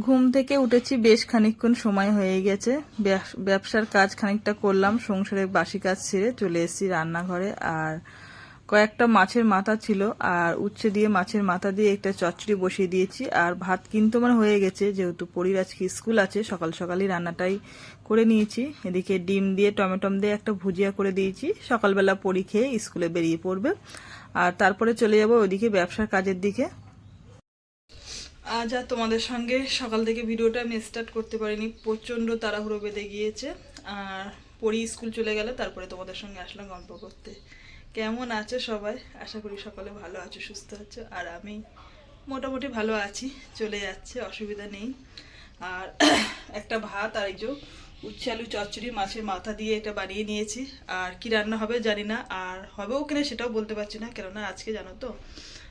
ঘুম থেকে উঠেছি বেশ খানিকক্ষণ সময় হয়ে গেছে। ব্যবস- ব্যবসার কাজ খানিকটা করলাম, সংসারের বাসি কাজ ছেড়ে চলে এসেছি রান্নাঘরে। আর কয়েকটা মাছের মাথা ছিল, আর উচ্ছে দিয়ে মাছের মাথা দিয়ে একটা চচ্চড়ি বসিয়ে দিয়েছি। আর ভাত কিন্তু আমার হয়ে গেছে, যেহেতু পরির আজকে স্কুল আছে, সকাল সকালই রান্নাটাই করে নিয়েছি। এদিকে ডিম দিয়ে, টমেটম দিয়ে একটা ভুজিয়া করে দিয়েছি। সকালবেলা পরি খেয়ে স্কুলে বেরিয়ে পড়বে। আর তারপরে চলে যাব ওইদিকে ব্যবসার কাজের দিকে। আজ আর তোমাদের সঙ্গে সকাল থেকে ভিডিওটা আমি স্টার্ট করতে পারিনি, প্রচণ্ড তাড়াহুড়ো বেঁধে গিয়েছে। আর পড়ি স্কুল চলে গেলে, তারপরে তোমাদের সঙ্গে আসলাম গল্প করতে। কেমন আছে সবাই? আশা করি সকলে ভালো আছো, সুস্থ আছো। আর আমি মোটামুটি ভালো আছি, চলে যাচ্ছে, অসুবিধা নেই। আর একটা ভাত আর এই যে উচ্ছে আলু চচ্চড়ি মাছের মাথা দিয়ে এটা বানিয়ে নিয়েছি। আর কি রান্না হবে জানি না, আর হবেও কিনা সেটাও বলতে পারছি না, কেননা আজকে জানো তো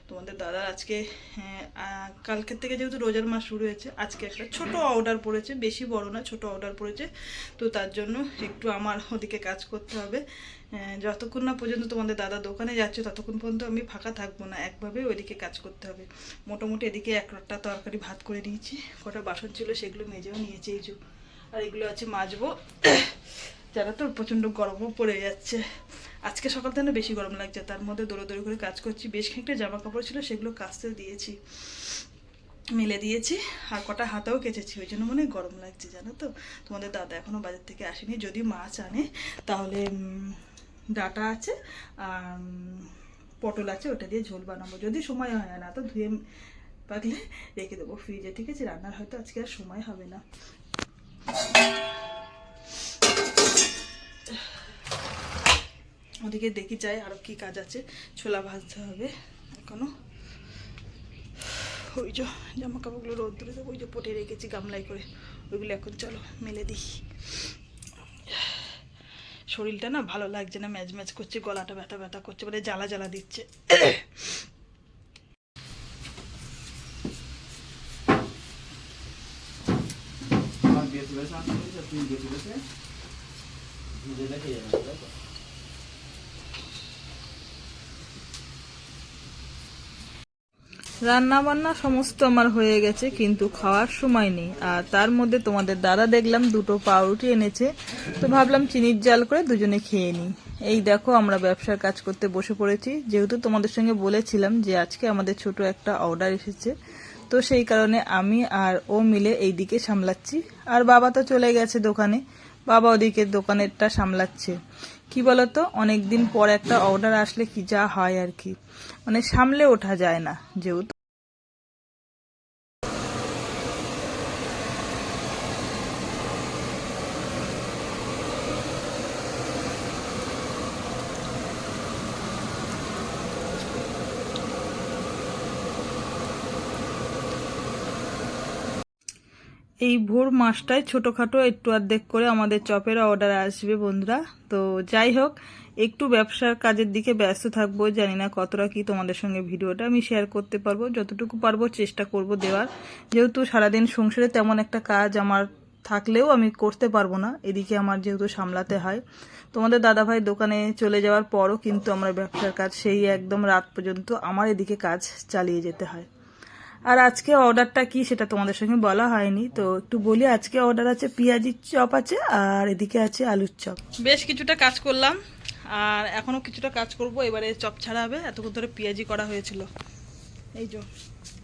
তোমাদের দাদা আজকে হ্যাঁ, কালকের থেকে যেহেতু রোজার মাস শুরু হয়েছে আজকে একটা ছোট অর্ডার পড়েছে বেশি বড় না ছোট অর্ডার পড়েছে। তো তার জন্য একটু আমার ওদিকে কাজ করতে হবে। যতক্ষণ না পর্যন্ত তোমাদের দাদা দোকানে যাচ্ছে ততক্ষণ পর্যন্ত আমি ফাঁকা থাকব না। একভাবে ওইদিকে কাজ করতে হবে। মোটামুটি এদিকে একটা তরকারি ভাত করে নিয়েছি। কটা বাসন ছিল সেগুলো মেজেও নিয়েছি এই আর এগুলো আছে মাজবো। যারা তো প্রচণ্ড গরমও পড়ে যাচ্ছে। আজকে সকাল থেকে বেশি গরম লাগছে, তার মধ্যে দৌড়োদৌড়ি করে কাজ করছি। বেশ খানিকটা জামা কাপড় ছিল, সেগুলো কাচতে দিয়েছি। মেলে দিয়েছি, আর কটা হাতেও কেচেছি, ওই জন্য মনে গরম লাগছে, জানো তো? তোমাদের দাদা এখনও বাজার থেকে আসেনি যদি মাছ আনে। তাহলে ডাটা আছে, আর পটল আছে, ওটা দিয়ে ঝোল বানাবো। যদি সময় হয় না তো ধুয়ে পাকলে রেখে দেবো ফ্রিজে ঠিক আছে? রান্নার হয়তো আজকে আর সময় হবে না। ওদিকে দেখি যাই আরও কি কাজ আছে। ছোলা ভাজতে হবে এখনও। ওই যে জামা কাপড়গুলো রোদ ধরে ওই যে পটে রেখেছি গামলায় করে। ওইগুলো এখন চলো মেলে দিই। শরীরটা না ভালো লাগছে না, ম্যাচ ম্যাচ করছে, গলাটা ব্যথা ব্যথা করছে মানে জ্বালা জ্বালা দিচ্ছে। তুমি বেশি বেশি দেখে যাবে তাই তো? রান্না বান্না সমস্ত আমার হয়ে গেছে, কিন্তু খাওয়ার সময় নেই। আর তার মধ্যে তোমাদের দাদা দেখলাম দুটো পাউরুটি এনেছে, তো ভাবলাম চিনির জাল করে দুজনে খেয়ে নিই। এই দেখো আমরা ব্যবসার কাজ করতে বসে পড়েছি। যেহেতু তোমাদের সঙ্গে বলেছিলাম যে আজকে আমাদের ছোট একটা অর্ডার এসেছে, তো সেই কারণে আমি আর ও মিলে এই দিকে সামলাচ্ছি। আর বাবা তো চলে গেছে দোকানে, বাবা ওদিকে দোকানেরটা সামলাচ্ছে। কি বলতো, অনেকদিন পর একটা অর্ডার আসলে কি যা হয় আর কি। মানে সামলে ওঠা যায় না, যেহেতু এই ভোর মাসটায় ছোটোখাটো একটু অর্ধেক করে আমাদের চপের অর্ডার আসবে বন্ধুরা। তো যাই হোক, একটু ব্যবসার কাজের দিকে ব্যস্ত থাকব, জানি না কতটা কি তোমাদের সঙ্গে ভিডিওটা আমি শেয়ার করতে পারব। যতটুকু পারব চেষ্টা করব দেওয়ার। যেহেতু সারাদিন সংসারে তেমন একটা কাজ আমার থাকলেও আমি করতে পারব না, এদিকে আমার যেহেতু সামলাতে হয়। তোমাদের দাদাভাই দোকানে চলে যাওয়ার পরও কিন্তু আমার ব্যবসার কাজ সেই একদম রাত পর্যন্ত আমার এদিকে কাজ চালিয়ে যেতে হয়। আর আজকে অর্ডারটা কি সেটা তোমাদের সঙ্গে বলা হয়নি। তো একটু বলি, আজকে অর্ডার আছে পেঁয়াজির চপ আছে আর এদিকে আছে আলুর চপ। বেশ কিছুটা কাজ করলাম আর এখনও কিছুটা কাজ করব। এবারে চপ ছাড়া হবে। এতক্ষণ ধরে পেঁয়াজি করা হয়েছিল। এই যে,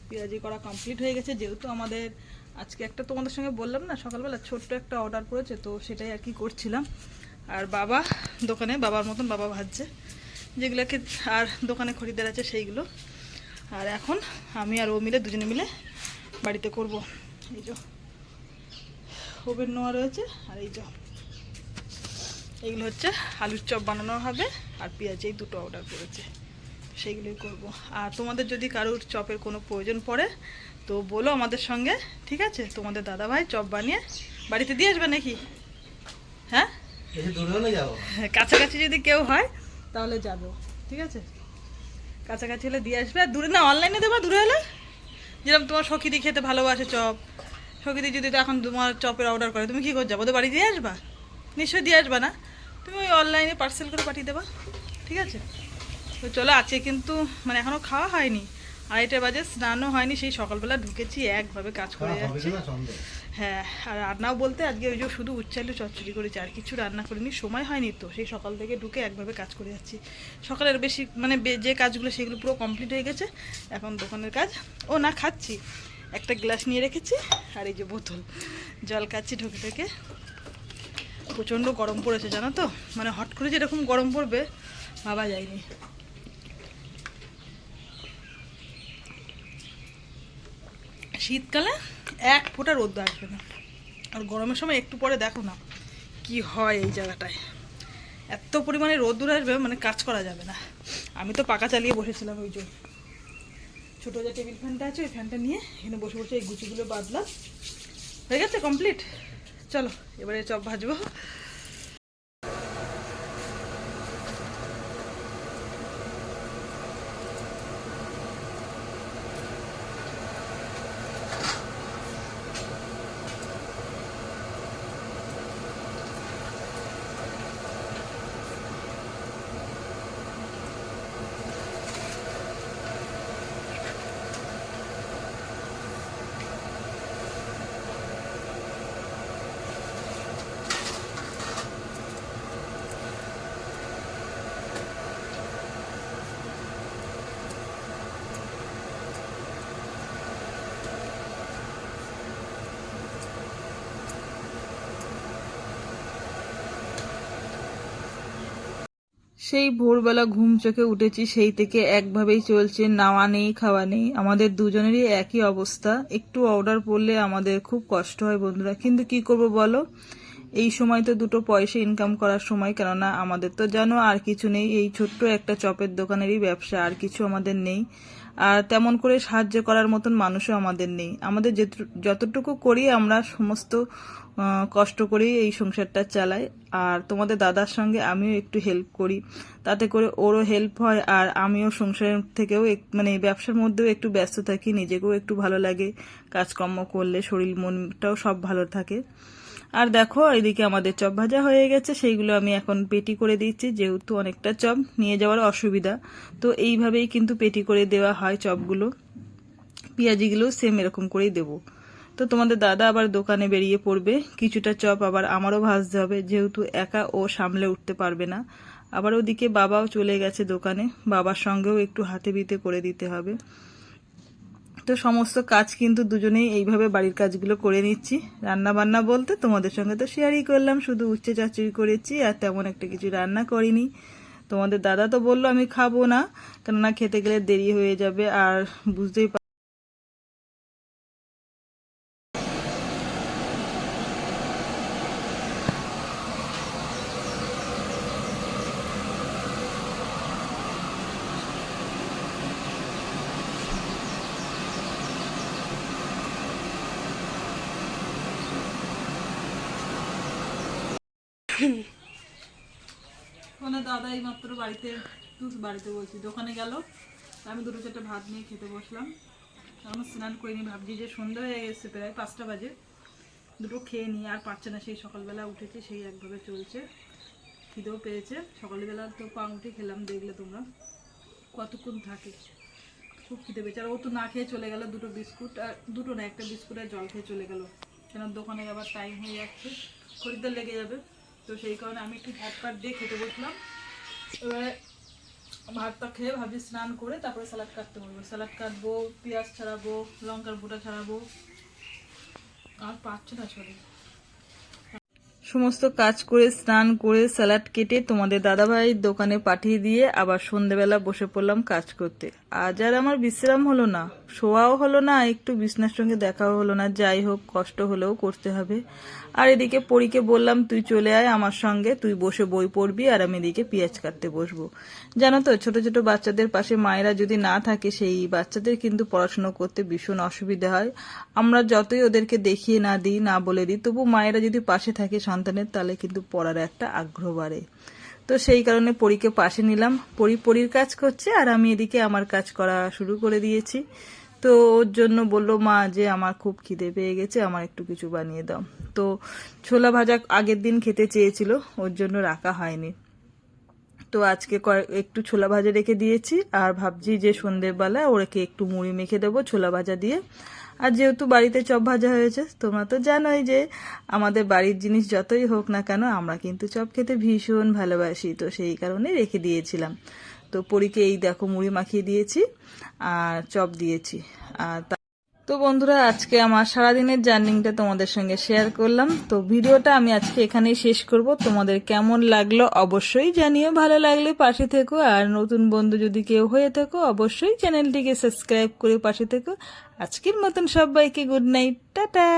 পেঁয়াজি করা কমপ্লিট হয়ে গেছে। যেহেতু আমাদের আজকে একটা তোমাদের সঙ্গে বললাম না, সকালবেলা ছোট্ট একটা অর্ডার করেছে তো সেটাই আর কি করছিলাম। আর বাবা দোকানে, বাবার মতন বাবা ভাজছে। যেগুলোকে আর দোকানে খরিদ্দার আছে সেইগুলো। আর এখন আমি আর ও মিলে দুজনে মিলে বাড়িতে করব। এই যে ওভেন নেওয়া রয়েছে আর এই যে এইগুলো হচ্ছে আলুর চপ বানানো হবে আর পেঁয়াজ এই দুটো অর্ডার করেছে। সেইগুলোই করব। আর তোমাদের যদি কারোর চপের কোনো প্রয়োজন পড়ে তো বলো আমাদের সঙ্গে ঠিক আছে? তোমাদের দাদা ভাই চপ বানিয়ে বাড়িতে দিয়ে আসবে নাকি? হ্যাঁ? কাছাকাছি যদি কেউ হয় তাহলে যাব ঠিক আছে? কাছাকাছি হলে দিয়ে আসবে। আর দূরে না অনলাইনে দেবা দূরে হলে? যেরকম তোমার সখীদি খেতে ভালোবাসে চপ। সখীদি যদি তো এখন তোমার চপের অর্ডার করে তুমি কী করে যাব? ওদের বাড়ি দিয়ে আসবা? নিশ্চয়ই দিয়ে আসবা না? তুমি ওই অনলাইনে পার্সেল করে পাঠিয়ে দেবা। ঠিক আছে? তো চলো আজকে কিন্তু মানে এখনও খাওয়া হয়নি। আড়াইটা বাজে স্নানও হয়নি সেই সকালবেলা ঢুকেছি একভাবে কাজ করে হবে যাচ্ছি। হ্যাঁ আর রান্নাও বলতে আজকে ওই যে শুধু উচ্চালু চচ্চড়ি করেছি, আর কিছু রান্না করিনি, সময় হয়নি তো, সেই সকাল থেকে ঢুকে একভাবে কাজ করে যাচ্ছি। সকালের বেশি মানে যে কাজগুলো সেগুলো পুরো কমপ্লিট হয়ে গেছে, এখন দোকানের কাজ। ও না, খাচ্ছি। একটা গ্লাস নিয়ে রেখেছি, আর এই যে বোতল। জল খাচ্ছি ঢুকে থেকে প্রচণ্ড গরম পড়েছে, জানো তো? মানে হট করে যেরকম গরম পড়বে, ভাবা যায়নি। শীতকালে এক ফোঁটা রোদ আসবে না। আর গরমের সময় একটু পরে দেখো না কি হয় এই জায়গাটায়। এত পরিমাণে রোদ্দুর আসবে মানে কাজ করা যাবে না। আমি তো পাকা চালিয়ে বসেছিলাম ওই জন্য ছোটো যে টেবিল ফ্যানটা আছে, ওই ফ্যানটা নিয়ে এখানে বসে বসে এই গুচিগুলো বাদলাম হয়ে গেছে কমপ্লিট চলো, এবারে চপ ভাজবো। সেই ভোরবেলা ঘুম চোখে উঠেছি, সেই থেকে একভাবেই চলছে নাওয়া নেই, খাওয়া নেই। আমাদের দুজনেরই একই অবস্থা। একটু অর্ডার পড়লে আমাদের খুব কষ্ট হয় বন্ধুরা। কিন্তু কি করব বলো? এই সময় তো দুটো পয়সা ইনকাম করার সময়, কেননা আমাদের তো জানো আর কিছু নেই। এই ছোট্ট একটা চপের দোকানেরই ব্যবসা, আর কিছু আমাদের নেই। আর তেমন করে সাহায্য করার মতন মানুষও আমাদের নেই। আমাদের যতটুকু করি আমরা, সমস্ত কষ্ট করেই এই সংসারটা চালাই। আর তোমাদের দাদার সঙ্গে আমিও একটু হেল্প করি। তাতে করে ওরও হেল্প হয় আর আমিও সংসারের থেকেও মানে ব্যবসার মধ্যেও একটু ব্যস্ত থাকি, নিজেকেও একটু ভালো লাগে কাজকর্ম করলে, শরীর মনটাও সব ভালো থাকে। আর দেখো, এদিকে আমাদের চপ ভাজা হয়ে গেছে, সেইগুলো আমি এখন পেটি করে দিচ্ছি যেহেতু অনেকটা চপ, নিয়ে যাওয়ার অসুবিধা। তো এইভাবেই কিন্তু পেটি করে দেওয়া হয় চপগুলো। পেঁয়াজিগুলো সেম এরকম করেই দেবো। তো তোমাদের দাদা আবার দোকানে বেরিয়ে পড়বে। কিছুটা চপ আবার আমারও ভাজতে হবে, যেহেতু একা ও সামলে উঠতে পারবে না। আবার ওদিকে বাবাও চলে গেছে দোকানে, বাবার সঙ্গেও একটু হাতে বিতে করে দিতে হবে। তো সমস্ত কাজ কিন্তু দুজনেই এইভাবে বাড়ির কাজগুলো করে নিচ্ছি। রান্না বান্না বলতে তোমাদের সঙ্গে তো শেয়ারই করলাম, শুধু উচ্চে চাচুরি করেছি আর তেমন একটা কিছু রান্না করিনি। তোমাদের দাদা তো বলল আমি খাব না, কেননা খেতে গেলে দেরি হয়ে যাবে আর বুঝতেই মানে দাদা এই মাত্র বাড়িতে তুই বাড়িতে বলছি। দোকানে গেল আমি দুটো চারটে ভাত নিয়ে খেতে বসলাম। এখন স্নান করিনি, ভাবছি যে সন্ধ্যা হয়ে গেছে, প্রায় পাঁচটা বাজে। দুটো খেয়ে নিই, আর পারছে না, সেই সকালবেলা উঠেছে, সেই একভাবে চলছে। খিদেও পেয়েছে, সকালবেলা তো পাউরুটি খেলাম, দেখলে তোমরা। কতক্ষণ থাকে, খুব খিদে পেয়েছে। আর ও তো না খেয়ে চলে গেল, দুটো বিস্কুট, আর দুটো না, একটা বিস্কুট আর জল খেয়ে চলে গেল। কেন দোকানে আবার টাইম হয়ে যাচ্ছে, খরিদ্দার লেগে যাবে। তো সেই কারণে আমি একটু ভাত পাট দিয়ে খেতে বসলাম। এবারে ভাতটা খেয়ে ভাবি স্নান করে তারপরে স্যালাড কাটতে বলব স্যালাড কাটবো, পেঁয়াজ ছাড়াবো, লঙ্কার বুটা ছাড়াবো। আর পাচ্ছে না ছড়ে সমস্ত কাজ করে, স্নান করে, স্যালাড কেটে তোমাদের দাদাভাইয়ের দোকানে পাঠিয়ে দিয়ে আবার সন্ধেবেলা বসে পড়লাম কাজ করতে। আজ আর আমার বিশ্রাম হলো না, শোয়াও হলো না, একটু বিছনার সঙ্গে দেখাও হলো না, যাই হোক, কষ্ট হলেও করতে হবে। আর এদিকে পরীকে বললাম, তুই চলে আয় আমার সঙ্গে, তুই বসে বই পড়বি আর আমি এদিকে পেঁয়াজ কাটতে বসবো। জানো তো, ছোট ছোট বাচ্চাদের পাশে মায়েরা যদি না থাকে, সেই বাচ্চাদের কিন্তু পড়াশুনো করতে ভীষণ অসুবিধা হয়। আমরা যতই ওদেরকে দেখিয়ে না দিই, না বলে দিই, তবু মায়েরা যদি পাশে থাকে সন্তানের, তাহলে কিন্তু পড়ার একটা আগ্রহ বাড়ে। তো সেই কারণে পরীকে পাশে নিলাম। পরি পরীর কাজ করছে আর আমি এদিকে আমার কাজ করা শুরু করে দিয়েছি। তো ওর জন্য বলল, মা, যে আমার খুব খিদে পেয়ে গেছে, আমার একটু কিছু বানিয়ে দাও। তো ছোলা ভাজা আগের দিন খেতে চেয়েছিল, ওর জন্য রাখা হয়নি। তো আজকে একটু ছোলা ভাজা রেখে দিয়েছি আর ভাবছি যে সন্ধ্যেবেলা ওরকে একটু মুড়ি মেখে দেবো ছোলা ভাজা দিয়ে। আর যেহেতু বাড়িতে চপ ভাজা হয়েছে, তোমরা তো জানোই যে আমাদের বাড়ির জিনিস যতই হোক না কেন, আমরা কিন্তু চপ খেতে ভীষণ ভালোবাসি। তো সেই কারণে রেখে দিয়েছিলাম। তো পরীকে এই দেখো মুড়ি মাখিয়ে দিয়েছি আর চপ দিয়েছি। আর তা- বন্ধুরা, আজকে আমার সারাদিনের জার্নিংটা তোমাদের সঙ্গে শেয়ার করলাম। তো ভিডিওটা আমি আজকে এখানেই শেষ করব। তোমাদের কেমন লাগল অবশ্যই জানিও। ভালো লাগলে পাশে থেকো। আর নতুন বন্ধু যদি কেউ হয়ে থাকো, অবশ্যই চ্যানেলটিকে সাবস্ক্রাইব করে পাশে থেকো। আজকের মতন সবাইকে গুড নাইট টাটা।